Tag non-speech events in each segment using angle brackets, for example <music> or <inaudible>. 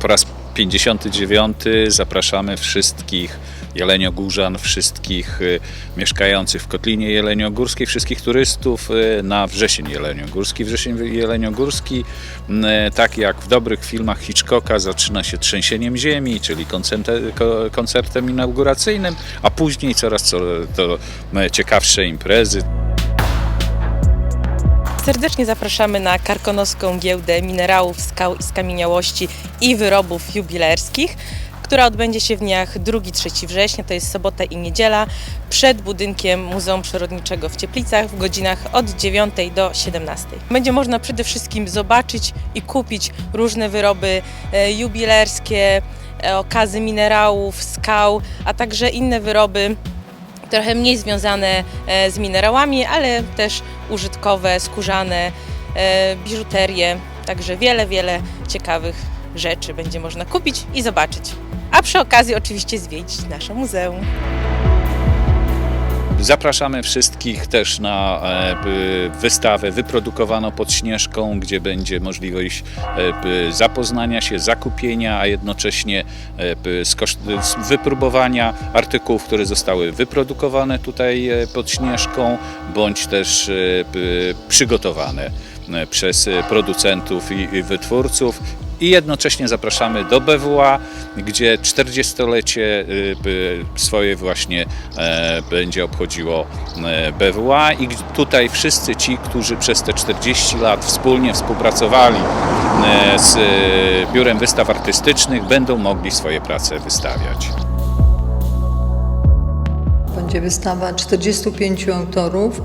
po raz 59 zapraszamy wszystkich jeleniogórzan, wszystkich y, mieszkających w Kotlinie Jeleniogórskiej, wszystkich turystów y, na wrzesień jeleniogórski. Wrzesień jeleniogórski, tak jak w dobrych filmach Hitchcocka, zaczyna się trzęsieniem ziemi, czyli koncertem, ko- koncertem inauguracyjnym, a później coraz co, to m, ciekawsze imprezy. Serdecznie zapraszamy na Karkonoską Giełdę Minerałów, Skał i Skamieniałości i Wyrobów Jubilerskich, która odbędzie się w dniach 2-3 września, to jest sobota i niedziela, przed budynkiem Muzeum Przyrodniczego w Cieplicach w godzinach od 9 do 17. Będzie można przede wszystkim zobaczyć i kupić różne wyroby e, jubilerskie, e, okazy minerałów, skał, a także inne wyroby trochę mniej związane e, z minerałami, ale też użytkowe, skórzane, e, biżuterię. Także wiele, wiele ciekawych rzeczy będzie można kupić i zobaczyć. A przy okazji oczywiście zwiedzić nasze muzeum. Zapraszamy wszystkich też na e, wystawę wyprodukowaną pod Śnieżką, gdzie będzie możliwość e, zapoznania się, zakupienia, a jednocześnie e, wypróbowania artykułów, które zostały wyprodukowane tutaj pod Śnieżką, bądź też przygotowane przez producentów i wytwórców. I jednocześnie zapraszamy do BWA, gdzie 40-lecie y, swoje właśnie e, będzie obchodziło e, BWA i tutaj wszyscy ci, którzy przez te 40 lat wspólnie współpracowali e, z e, Biurem Wystaw Artystycznych będą mogli swoje prace wystawiać. Będzie wystawa 45 autorów,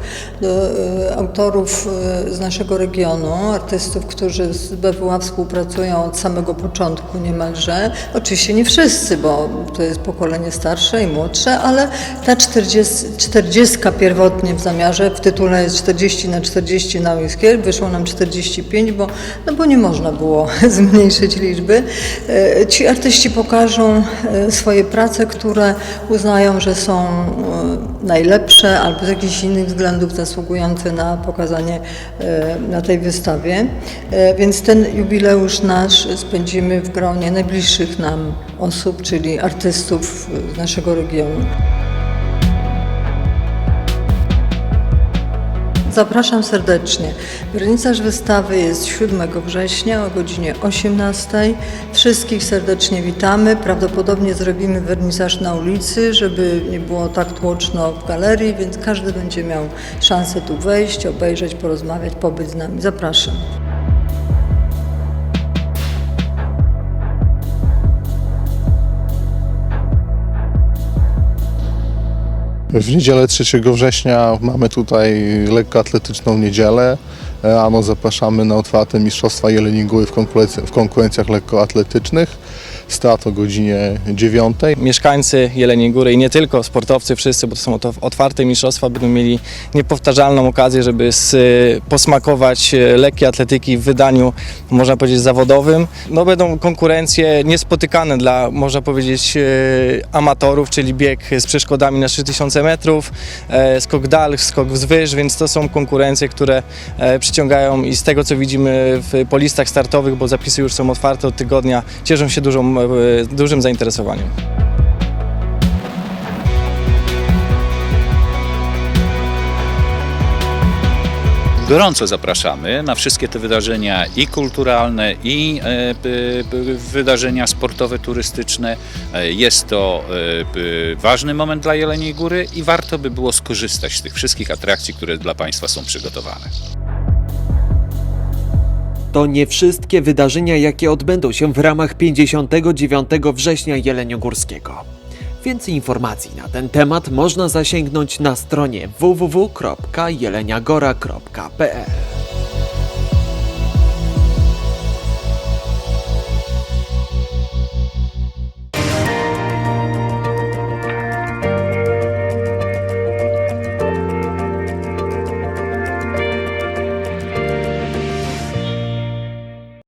e, autorów e, z naszego regionu, artystów, którzy z BWA współpracują od samego początku niemalże. Oczywiście nie wszyscy, bo to jest pokolenie starsze i młodsze, ale ta 40, 40 pierwotnie w zamiarze, w tytule jest 40 na 40 na Whiskier, wyszło nam 45, bo, no bo nie można było <laughs> zmniejszyć liczby. E, Ci artyści pokażą swoje prace, które uznają, że są najlepsze albo z jakichś innych względów zasługujące na pokazanie e, na tej wystawie. E, Więc ten jubileusz nasz spędzimy w gronie najbliższych nam osób, czyli artystów z naszego regionu. Zapraszam serdecznie. Wernisaż wystawy jest 7 września o godzinie 18. Wszystkich serdecznie witamy. Prawdopodobnie zrobimy wernisaż na ulicy, żeby nie było tak tłoczno w galerii, więc każdy będzie miał szansę tu wejść, obejrzeć, porozmawiać, pobyć z nami. Zapraszam. W niedzielę 3 września mamy tutaj lekkoatletyczną niedzielę. E, Ano zapraszamy na otwarte Mistrzostwa Jeleni Góry w, w konkurencjach lekkoatletycznych. Start o godzinie 9. mieszkańcy Jeleniej Góry i nie tylko, sportowcy wszyscy, bo to są to otwarte mistrzostwa, będą mieli niepowtarzalną okazję, żeby s- posmakować e, lekkiej atletyki w wydaniu, można powiedzieć, zawodowym. No będą konkurencje niespotykane dla, można powiedzieć, e, amatorów, czyli bieg z przeszkodami na 3000 metrów, e, skok dal, skok wzwyż, więc to są konkurencje, które e, przyciągają i z tego, co widzimy w, po listach startowych, bo zapisy już są otwarte od tygodnia, cieszą się dużą, e, dużym zainteresowaniem. Gorąco zapraszamy na wszystkie te wydarzenia i kulturalne, i e, wydarzenia sportowe, turystyczne. E, Jest to ważny moment dla Jeleniej Góry i warto by było skorzystać z tych wszystkich atrakcji, które dla Państwa są przygotowane. To nie wszystkie wydarzenia, jakie odbędą się w ramach 59 września Jeleniogórskiego. Więcej informacji na ten temat można zasięgnąć na stronie www.jeleniagora.pl.